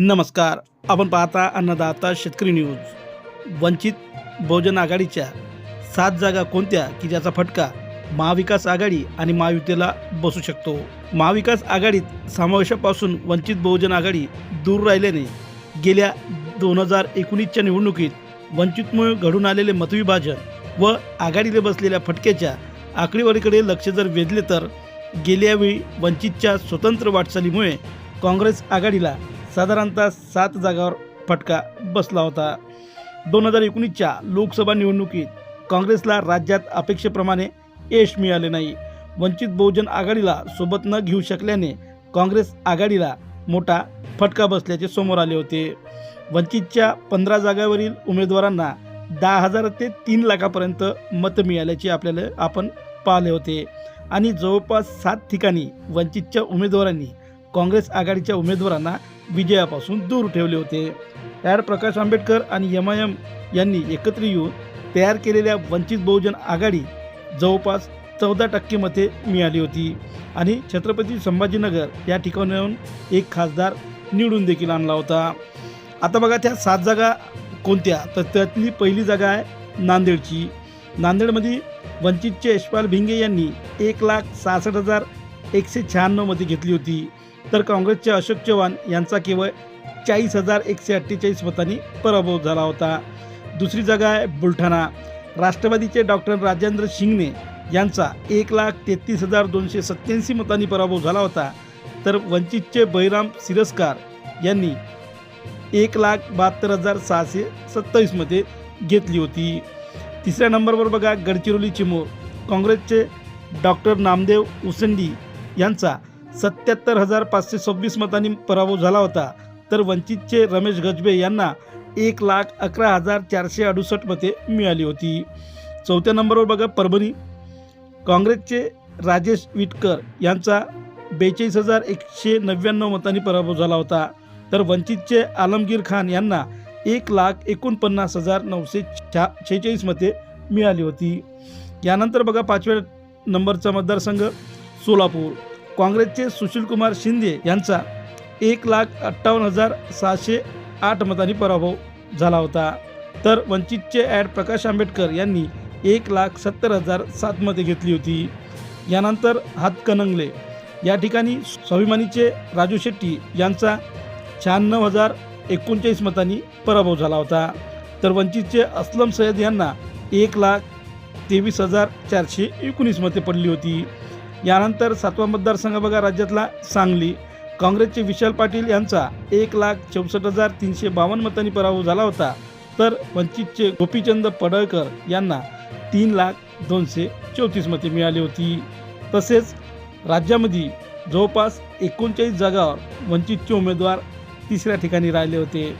नमस्कार. आपण पाहता अन्नदाता शेतकरी न्यूज. वंचित बहुजन आघाडीच्या सात जागा कोणत्या की ज्याचा फटका महाविकास आघाडी आणि महायुतीला बसू शकतो? महाविकास आघाडीत समावेशापासून वंचित बहुजन आघाडी दूर राहिल्याने गेल्या दोन हजार एकोणीसच्या निवडणुकीत वंचितमुळे घडून आलेले मतविभाजन व आघाडीला बसलेल्या फटक्याच्या आकडेवारीकडे लक्ष जर वेधले तर गेल्यावेळी वंचितच्या स्वतंत्र वाटचालीमुळे काँग्रेस आघाडीला साधारणतः सात जागावर फटका बसला होता. दोन हजार एकोणीसच्या लोकसभा निवडणुकीत काँग्रेसला राज्यात अपेक्षेप्रमाणे यश मिळाले नाही. वंचित बहुजन आघाडीला सोबत न घेऊ शकल्याने काँग्रेस आघाडीला मोठा फटका बसल्याचे समोर आले होते. वंचितच्या पंधरा जागावरील उमेदवारांना दहा हजार ते तीन लाखापर्यंत मतं मिळाल्याचे आपल्याला आपण पाहिले होते. आणि जवळपास सात ठिकाणी वंचितच्या उमेदवारांनी काँग्रेस आघाडीच्या उमेदवारांना विजयापासून दूर ठेवले होते. त्यावर प्रकाश आंबेडकर आणि एम आय एम यांनी एकत्र येऊन तयार केलेल्या वंचित बहुजन आघाडी जवळपास चौदा टक्के मते मिळाली होती. आणि छत्रपती संभाजीनगर या ठिकाणाहून एक खासदार निवडून देखील आणला होता. आता बघा त्या सात जागा कोणत्या? तर त्यातली पहिली जागा आहे नांदेडची. नांदेडमध्ये वंचितचे यशपाल भिंगे यांनी एक लाख सहासष्ट हजार एकशे शहाण्णव मते घेतली होती. तर काँग्रेसचे अशोक चव्हाण यांचा केवळ चाळीस हजार एकशे अठ्ठेचाळीस मतांनी पराभव झाला होता. दुसरी जागा आहे बुलढाणा. राष्ट्रवादीचे डॉक्टर राजेंद्र शिंगणे यांचा एक लाख तेहतीस हजार दोनशे सत्याऐंशी मतांनी पराभव झाला होता. तर वंचितचे बहिराम सिरस्कार यांनी एक लाख बहात्तर हजार सहाशे सत्तावीस मते घेतली होती. तिसऱ्या नंबरवर बघा गडचिरोली चिमूर. काँग्रेसचे डॉक्टर नामदेव उसंडी यांचा सत्याहत्तर हजार पाचशे सव्वीस मतांनी पराभव झाला होता. तर वंचितचे रमेश गजबे यांना एक लाख अकरा हजार चारशे अडुसष्ट मते मिळाली होती. चौथ्या नंबरवर बघा परभणी. काँग्रेसचे राजेश विटकर यांचा बेचाळीस हजार एकशे नव्याण्णव मतांनी पराभव झाला होता. तर वंचितचे आलमगीर खान यांना एक लाख एकोणपन्नास हजार नऊशे छा शेहेचाळीस मते मिळाली होती. यानंतर बघा पाचव्या नंबरचा मतदारसंघ सोलापूर. काँग्रेसचे सुशीलकुमार शिंदे यांचा एक लाख अठ्ठावन्न हजार सहाशे आठ मतांनी पराभव झाला होता. तर वंचितचे ॲड प्रकाश आंबेडकर यांनी एक लाख सत्तर हजार सात मते घेतली होती. यानंतर हातकणंगले या ठिकाणी स्वाभिमानीचे राजू शेट्टी यांचा शहाण्णव हजार एकोणचाळीस मतांनी पराभव झाला होता. तर वंचितचे असलम सय्यद यांना एक लाख तेवीस हजार चारशे एकोणीस मते पडली होती. यानंतर सातवा मतदारसंघ बघा राज्यातला सांगली. काँग्रेसचे विशाल पाटील यांचा एक लाख चौसष्ट हजार तीनशे बावन्न मतांनी पराभव झाला होता. तर वंचितचे गोपीचंद पडळकर यांना तीन लाख दोनशे चौतीस मते मिळाली होती. तसेच राज्यामध्ये जवळपास एकोणचाळीस जागावर वंचितचे उमेदवार तिसऱ्या ठिकाणी राहिले होते.